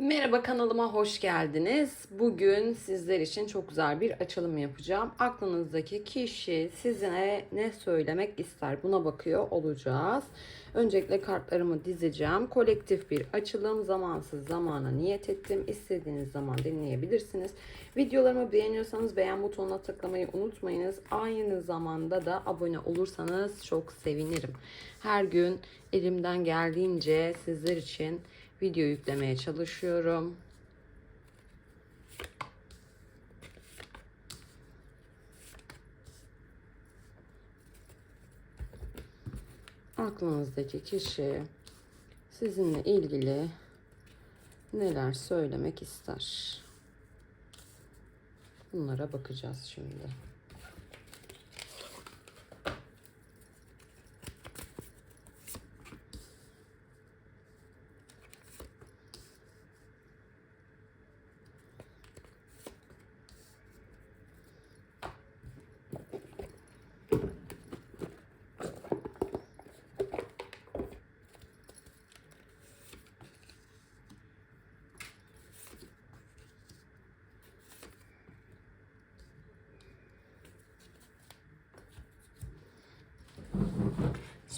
Merhaba kanalıma hoş geldiniz. Bugün sizler için çok güzel bir açılım yapacağım. Aklınızdaki kişi size ne söylemek ister buna bakıyor olacağız. Öncelikle kartlarımı dizeceğim. Kolektif bir açılım. Zamansız zamana niyet ettim. İstediğiniz zaman dinleyebilirsiniz. Videolarımı beğeniyorsanız beğen butonuna tıklamayı unutmayınız. Aynı zamanda da abone olursanız çok sevinirim. Her gün elimden geldiğince sizler için video yüklemeye çalışıyorum. Aklınızdaki kişi sizinle ilgili neler söylemek ister? Bunlara bakacağız şimdi.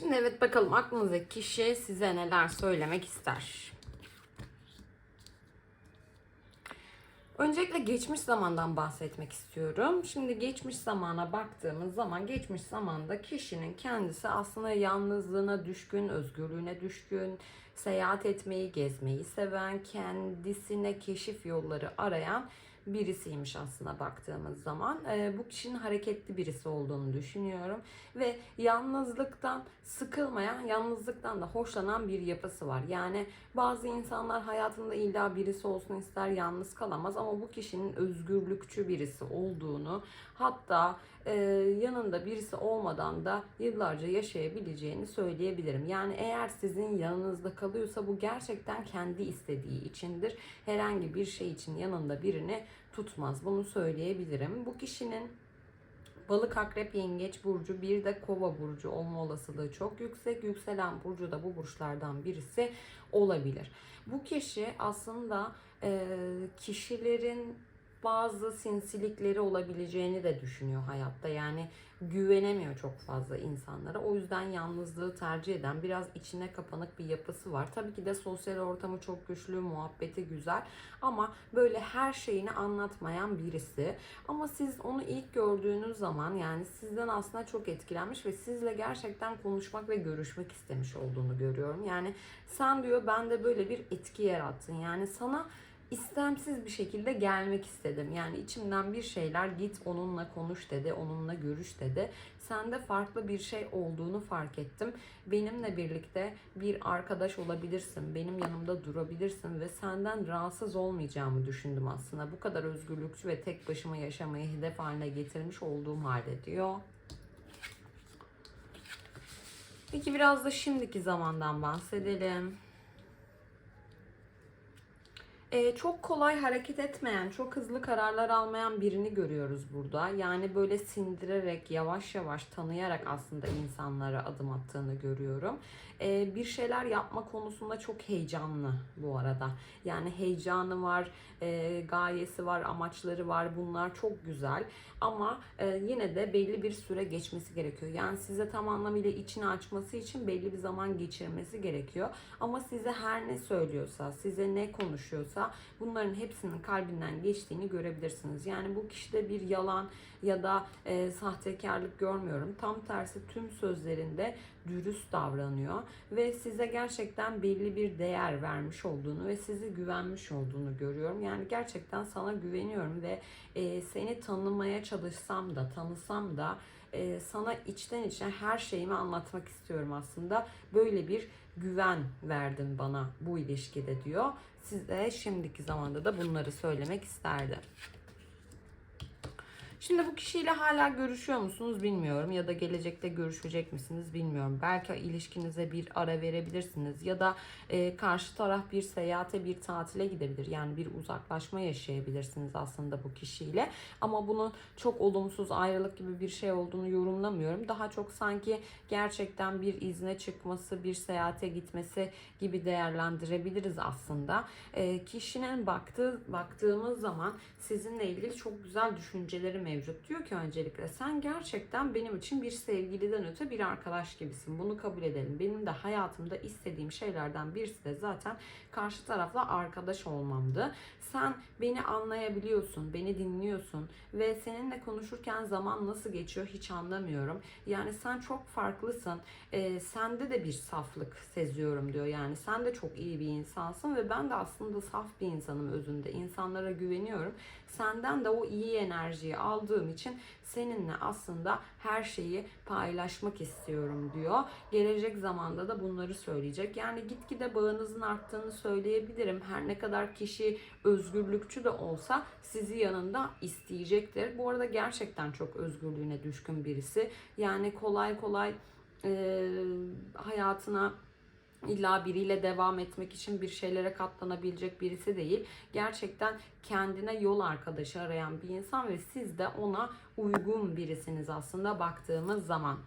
Şimdi evet bakalım aklınızdaki kişi size neler söylemek ister. Öncelikle geçmiş zamandan bahsetmek istiyorum. Şimdi geçmiş zamana baktığımız zaman geçmiş zamanda kişinin kendisi aslında yalnızlığına düşkün, özgürlüğüne düşkün, seyahat etmeyi, gezmeyi seven, kendisine keşif yolları arayan birisiymiş aslında baktığımız zaman. Ee, bu kişinin hareketli birisi olduğunu düşünüyorum. Ve yalnızlıktan sıkılmayan, yalnızlıktan da hoşlanan bir yapısı var. Yani bazı insanlar hayatında illa birisi olsun ister, yalnız kalamaz. Ama bu kişinin özgürlükçü birisi olduğunu, hatta e, yanında birisi olmadan da yıllarca yaşayabileceğini söyleyebilirim. Yani eğer sizin yanınızda kalıyorsa bu gerçekten kendi istediği içindir. Herhangi bir şey için yanında birini tutmaz. Bunu söyleyebilirim. Bu kişinin Balık, akrep, yengeç burcu bir de kova burcu olma olasılığı çok yüksek. Yükselen burcu da bu burçlardan birisi olabilir. Bu kişi aslında e, kişilerin bazı sinsilikleri olabileceğini de düşünüyor hayatta. Yani güvenemiyor çok fazla insanlara. O yüzden yalnızlığı tercih eden biraz içine kapanık bir yapısı var. Tabii ki de sosyal ortamı çok güçlü, muhabbeti güzel ama böyle her şeyini anlatmayan birisi. Ama siz onu ilk gördüğünüz zaman yani sizden aslında çok etkilenmiş ve sizle gerçekten konuşmak ve görüşmek istemiş olduğunu görüyorum. Yani sen diyor bende böyle bir etki yarattın. Yani sana istemsiz bir şekilde gelmek istedim. Yani içimden bir şeyler git onunla konuş dedi, onunla görüş dedi. Sende farklı bir şey olduğunu fark ettim. Benimle birlikte bir arkadaş olabilirsin, benim yanımda durabilirsin ve senden rahatsız olmayacağımı düşündüm aslında. Bu kadar özgürlükçü ve tek başıma yaşamayı hedef haline getirmiş olduğum halde diyor. Peki biraz da şimdiki zamandan bahsedelim. Ee, çok kolay hareket etmeyen, çok hızlı kararlar almayan birini görüyoruz burada. Yani böyle sindirerek, yavaş yavaş tanıyarak aslında insanlara adım attığını görüyorum. Ee, bir şeyler yapma konusunda çok heyecanlı bu arada. Yani heyecanı var, e, gayesi var, amaçları var. Bunlar çok güzel. Ama e, yine de belli bir süre geçmesi gerekiyor. Yani size tam anlamıyla içini açması için belli bir zaman geçirmesi gerekiyor. Ama size her ne söylüyorsa, size ne konuşuyorsa bunların hepsinin kalbinden geçtiğini görebilirsiniz. Yani bu kişide bir yalan ya da e, sahtekarlık görmüyorum. Tam tersi tüm sözlerinde dürüst davranıyor ve size gerçekten belli bir değer vermiş olduğunu ve sizi güvenmiş olduğunu görüyorum. Yani gerçekten sana güveniyorum ve e, seni tanımaya çalışsam da tanısam da e, sana içten içe her şeyimi anlatmak istiyorum aslında. Böyle bir güven verdin bana bu ilişkide diyor. Size şimdiki zamanda da bunları söylemek isterdi. Şimdi bu kişiyle hala görüşüyor musunuz bilmiyorum ya da gelecekte görüşecek misiniz bilmiyorum. Belki ilişkinize bir ara verebilirsiniz ya da e, karşı taraf bir seyahate bir tatile gidebilir. Yani bir uzaklaşma yaşayabilirsiniz aslında bu kişiyle. Ama bunun çok olumsuz ayrılık gibi bir şey olduğunu yorumlamıyorum. Daha çok sanki gerçekten bir izne çıkması, bir seyahate gitmesi gibi değerlendirebiliriz aslında. E, kişinin baktığı baktığımız zaman sizinle ilgili çok güzel düşünceleri mevcut. Diyor ki öncelikle sen gerçekten benim için bir sevgiliden öte bir arkadaş gibisin. Bunu kabul edelim. Benim de hayatımda istediğim şeylerden birisi de zaten karşı tarafla arkadaş olmamdı. Sen beni anlayabiliyorsun, beni dinliyorsun ve seninle konuşurken zaman nasıl geçiyor hiç anlamıyorum. Yani sen çok farklısın. Ee, sende de bir saflık seziyorum diyor. Yani sen de çok iyi bir insansın ve ben de aslında saf bir insanım özünde. İnsanlara güveniyorum. Senden de o iyi enerjiyi aldığım için seninle aslında her şeyi paylaşmak istiyorum diyor. Gelecek zamanda da bunları söyleyecek. Yani gitgide bağınızın arttığını söyleyebilirim. Her ne kadar kişi özgürlükçü de olsa sizi yanında isteyecektir. Bu arada gerçekten çok özgürlüğüne düşkün birisi. Yani kolay kolay e, hayatına illa biriyle devam etmek için bir şeylere katlanabilecek birisi değil. Gerçekten kendine yol arkadaşı arayan bir insan ve siz de ona uygun birisiniz aslında baktığımız zaman.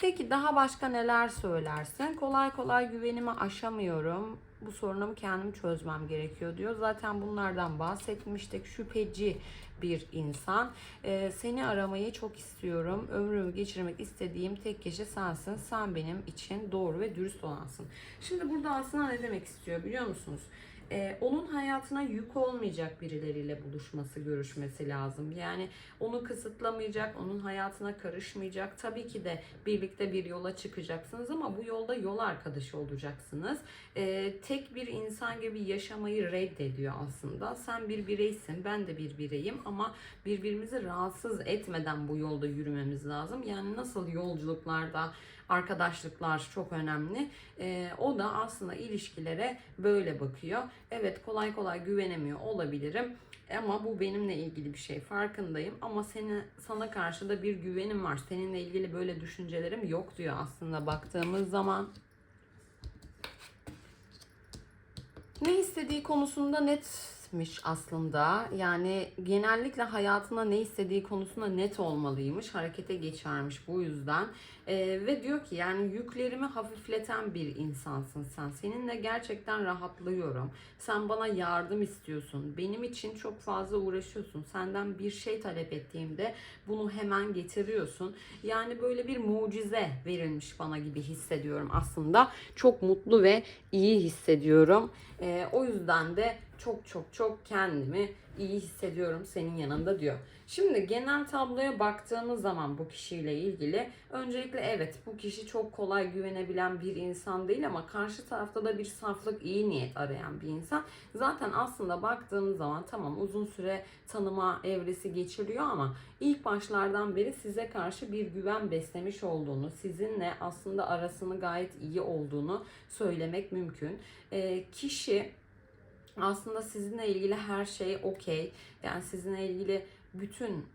Peki daha başka neler söylersin? Kolay kolay güvenimi aşamıyorum. Bu sorunumu kendim çözmem gerekiyor diyor. Zaten bunlardan bahsetmiştik. Şüpheci bir insan. Ee, seni aramayı çok istiyorum. Ömrümü geçirmek istediğim tek kişi sensin. Sen benim için doğru ve dürüst olansın. Şimdi burada aslında ne demek istiyor biliyor musunuz? Ee, onun hayatına yük olmayacak birileriyle buluşması, görüşmesi lazım. Yani onu kısıtlamayacak, onun hayatına karışmayacak. Tabii ki de birlikte bir yola çıkacaksınız ama bu yolda yol arkadaşı olacaksınız. Ee, tek bir insan gibi yaşamayı reddediyor aslında. Sen bir bireysin, ben de bir bireyim ama birbirimizi rahatsız etmeden bu yolda yürümemiz lazım. Yani nasıl yolculuklarda arkadaşlıklar çok önemli. Ee, o da aslında ilişkilere böyle bakıyor. Evet kolay kolay güvenemiyor olabilirim. Ama bu benimle ilgili bir şey farkındayım ama seni sana karşı da bir güvenim var. Seninle ilgili böyle düşüncelerim yok diyor aslında baktığımız zaman. Ne istediği konusunda netmiş aslında. Yani genellikle hayatına ne istediği konusunda net olmalıymış. Harekete geçermiş bu yüzden. Ee, ve diyor ki yani yüklerimi hafifleten bir insansın sen. Seninle gerçekten rahatlıyorum. Sen bana yardım istiyorsun. Benim için çok fazla uğraşıyorsun. Senden bir şey talep ettiğimde bunu hemen getiriyorsun. Yani böyle bir mucize verilmiş bana gibi hissediyorum aslında. Çok mutlu ve iyi hissediyorum. Ee, o yüzden de çok çok çok kendimi iyi hissediyorum senin yanında diyor. Şimdi genel tabloya baktığımız zaman bu kişiyle ilgili öncelikle evet bu kişi çok kolay güvenebilen bir insan değil ama karşı tarafta da bir saflık iyi niyet arayan bir insan. Zaten aslında baktığımız zaman tamam uzun süre tanıma evresi geçiriyor ama ilk başlardan beri size karşı bir güven beslemiş olduğunu, sizinle aslında arasını gayet iyi olduğunu söylemek mümkün. Ee, kişi aslında sizinle ilgili her şey okey. Yani sizinle ilgili bütün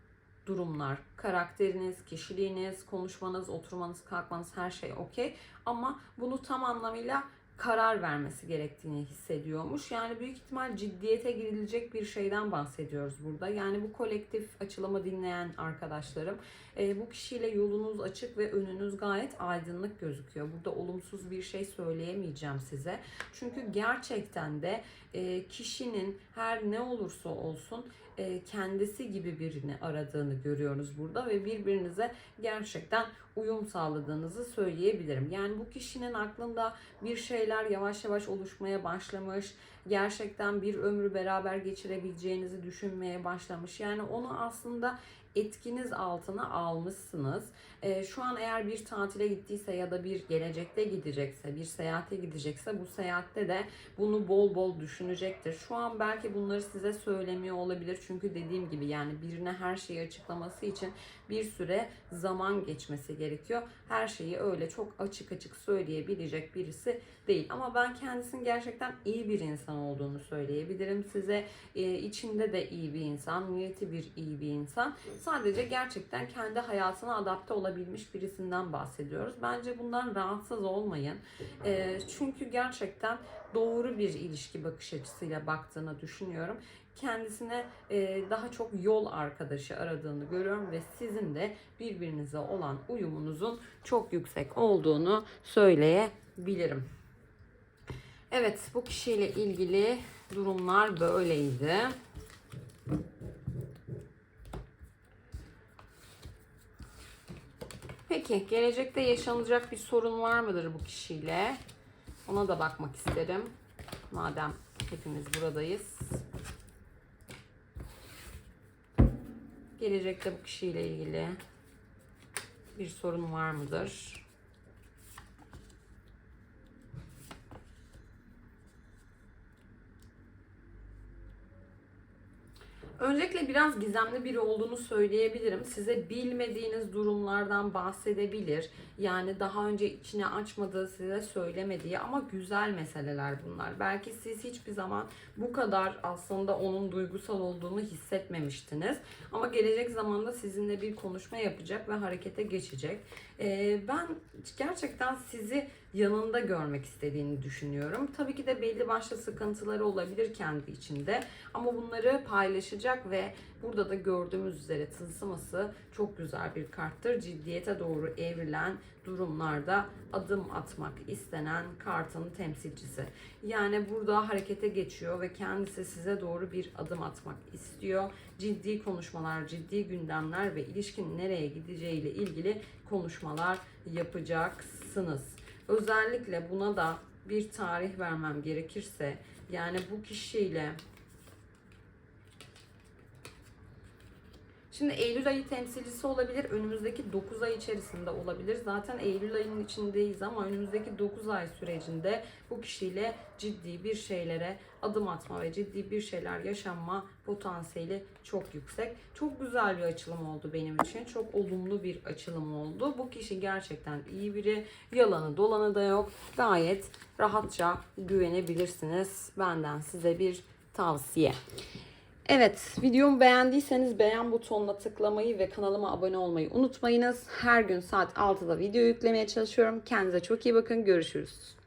durumlar, karakteriniz, kişiliğiniz, konuşmanız, oturmanız, kalkmanız her şey okey. Ama bunu tam anlamıyla karar vermesi gerektiğini hissediyormuş. Yani büyük ihtimal ciddiyete girilecek bir şeyden bahsediyoruz burada. Yani bu kolektif açılımı dinleyen arkadaşlarım e, bu kişiyle yolunuz açık ve önünüz gayet aydınlık gözüküyor. Burada olumsuz bir şey söyleyemeyeceğim size. Çünkü gerçekten de e, kişinin her ne olursa olsun e, kendisi gibi birini aradığını görüyoruz burada ve birbirinize gerçekten uyum sağladığınızı söyleyebilirim. Yani bu kişinin aklında bir şeyler yavaş yavaş oluşmaya başlamış. Gerçekten bir ömrü beraber geçirebileceğinizi düşünmeye başlamış. Yani onu aslında etkiniz altına almışsınız. E, şu an eğer bir tatile gittiyse ya da bir gelecekte gidecekse, bir seyahate gidecekse bu seyahatte de bunu bol bol düşünecektir. Şu an belki bunları size söylemiyor olabilir. Çünkü dediğim gibi yani birine her şeyi açıklaması için bir süre zaman geçmesi gerekiyor. Her şeyi öyle çok açık açık söyleyebilecek birisi değil. Ama ben kendisinin gerçekten iyi bir insan olduğunu söyleyebilirim size. E, içinde de iyi bir insan, niyeti bir iyi bir insan. Sadece gerçekten kendi hayatına adapte olabilmiş birisinden bahsediyoruz. Bence bundan rahatsız olmayın. E, çünkü gerçekten doğru bir ilişki bakış açısıyla baktığını düşünüyorum. Kendisine e, daha çok yol arkadaşı aradığını görüyorum ve sizin de birbirinize olan uyumunuzun çok yüksek olduğunu söyleyebilirim. Evet, bu kişiyle ilgili durumlar böyleydi. Peki, gelecekte yaşanacak bir sorun var mıdır bu kişiyle? Ona da bakmak isterim. Madem hepimiz buradayız. Gelecekte bu kişiyle ilgili bir sorun var mıdır? Biraz gizemli biri olduğunu söyleyebilirim. Size bilmediğiniz durumlardan bahsedebilir. Yani daha önce içine açmadığı, size söylemediği ama güzel meseleler bunlar. Belki siz hiçbir zaman bu kadar aslında onun duygusal olduğunu hissetmemiştiniz. Ama gelecek zamanda sizinle bir konuşma yapacak ve harekete geçecek. Ee, ben gerçekten sizi yanında görmek istediğini düşünüyorum. Tabii ki de belli başlı sıkıntıları olabilir kendi içinde ama bunları paylaşacak ve burada da gördüğümüz üzere tılsıması çok güzel bir karttır. Ciddiyete doğru evrilen durumlarda adım atmak istenen kartın temsilcisi. Yani burada harekete geçiyor ve kendisi size doğru bir adım atmak istiyor. Ciddi konuşmalar, ciddi gündemler ve ilişkinin nereye gideceğiyle ilgili konuşmalar yapacaksınız. Özellikle buna da bir tarih vermem gerekirse yani bu kişiyle Şimdi Eylül ayı temsilcisi olabilir. Önümüzdeki 9 ay içerisinde olabilir. Zaten Eylül ayının içindeyiz ama önümüzdeki 9 ay sürecinde bu kişiyle ciddi bir şeylere adım atma ve ciddi bir şeyler yaşanma potansiyeli çok yüksek. Çok güzel bir açılım oldu benim için. Çok olumlu bir açılım oldu. Bu kişi gerçekten iyi biri. Yalanı dolanı da yok. Gayet rahatça güvenebilirsiniz. Benden size bir tavsiye. Evet, videomu beğendiyseniz beğen butonuna tıklamayı ve kanalıma abone olmayı unutmayınız. Her gün saat 6'da video yüklemeye çalışıyorum. Kendinize çok iyi bakın. Görüşürüz.